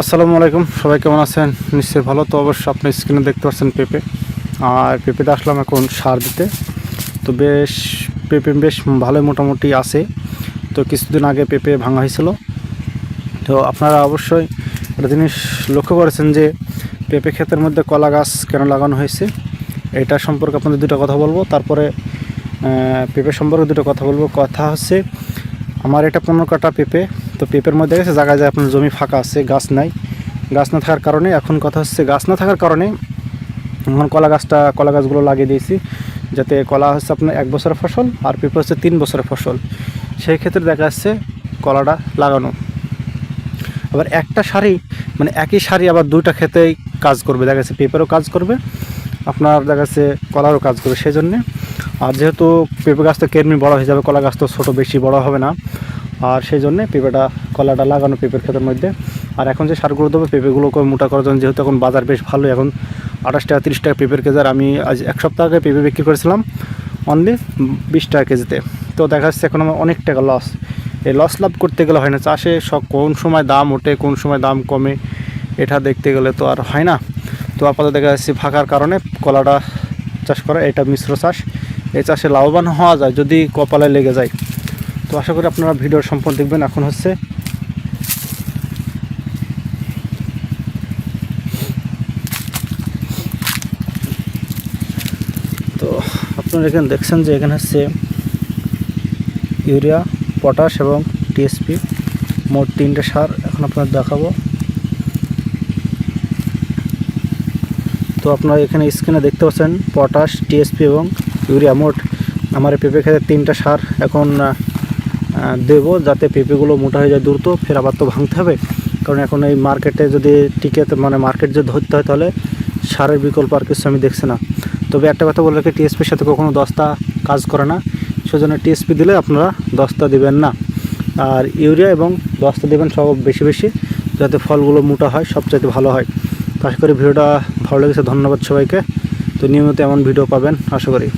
আসসালামু আলাইকুম। সবাই কেমন আছেন? নিশ্চয়ই ভালো। তো অবশ্যই আপনি স্ক্রিনে দেখতে পাচ্ছেন পেঁপে। আর পেঁপেতে আসলাম এখন সার দিতে। তো বেশ, পেঁপে বেশ ভালোই মোটামুটি আছে। তো কিছুদিন আগে পেঁপে ভাঙা হয়েছিল। তো আপনারা অবশ্যই একটা জিনিস লক্ষ্য করেছেন যে, পেঁপে ক্ষেতের মধ্যে কলা গাছ কেন লাগানো হয়েছে? এটা সম্পর্কে আপনাদের দুটো কথা বলব। তারপরে পেঁপে সম্পর্কে দুটো কথা বলব। কথা হচ্ছে, আমার এটা পনেরো কাটা পেঁপে। তো পেঁপের মধ্যে গেছে, জায়গায় যায় আপনার জমি ফাঁকা আছে, গাছ নাই। গাছ না থাকার কারণে এখন কথা হচ্ছে গাছ না থাকার কারণে এখন কলা গাছটা, কলা গাছগুলো লাগিয়ে দিয়েছি, যাতে কলা হচ্ছে আপনার এক বছরের ফসল আর পেঁপে হচ্ছে তিন বছরের ফসল। সেই ক্ষেত্রে দেখা যাচ্ছে কলাটা লাগানো। আবার একটা শাড়ি মানে একই শাড়ি আবার দুইটা খেতেই কাজ করবে। দেখা যাচ্ছে পেঁপেরও কাজ করবে, আপনার দেখা যাচ্ছে কলারও কাজ করবে। সেই জন্যে আর যেহেতু পেঁপে গাছ তো কেরমি বড় হয়ে যাবে, কলা গাছ তো ছোটো, বেশি বড় হবে না। আর সেই জন্যে পেঁপেটা, কলাটা লাগানো পেঁপের ক্ষেতের মধ্যে। আর এখন যে সারগুলো দেবো পেঁপেগুলোকে মোটা করার জন্য যেহেতু এখন বাজার বেশ ভালো এখন আঠাশ টাকা, তিরিশ টাকা পেঁপের কেজি, আর আমি আজ এক সপ্তাহ আগে পেঁপে বিক্রি করেছিলাম অনলি বিশ টাকা কেজিতে। তো দেখা যাচ্ছে এখন আমার অনেক টাকা লস এই লস লাভ করতে গেলে হয় না, চাষে সব কোন সময় দাম ওঠে, কোন সময় দাম কমে, এটা দেখতে গেলে তো আর হয় না। তো আপাতত দেখা যাচ্ছে ফাঁকার কারণে কলাটা চাষ করা, এটা মিশ্র চাষ। এই চাষে লাভবান হওয়া যায়, যদি কপালে লেগে যায়। আশা করি আপনারা ভিডিওর সম্পূর্ণ দেখবেন। এখন হচ্ছে তো আপনারা এখানে দেখছেন যে এখানে হচ্ছে ইউরিয়া, পটাশ এবং টিএসপি মোট তিনটে সার এখন আপনার দেখাবো। তো আপনারা এখানে স্ক্রিনে দেখতে পাচ্ছেন পটাশ, টিএসপি এবং ইউরিয়া মোট। আমার পেঁপে খেতে তিনটা সার। এখন দেবো যাতে পেঁপেগুলো মোটা হয়ে যায় দ্রুত, ফের আবার তো ভাঙতে হবে। কারণ এখন এই মার্কেটে যদি টিকে মানে মার্কেট যদি ধরতে হয় তাহলে সারের বিকল্প আর কিছু আমি দেখছি না। তবে একটা কথা বলে রাখি টিএসপির সাথে কখনো দস্তা কাজ করে না। সেজন্য টিএসপি দিলে আপনারা দস্তা দিবেন না। আর ইউরিয়া এবং দস্তা দেবেন সব বেশি বেশি, যাতে ফলগুলো মোটা হয়, সবচাইতে ভালো হয়। তো আশা করি ভিডিওটা ভালো লেগেছে, ধন্যবাদ সবাইকে। তো নিয়মিত এমন ভিডিও পাবেন, আশা করি।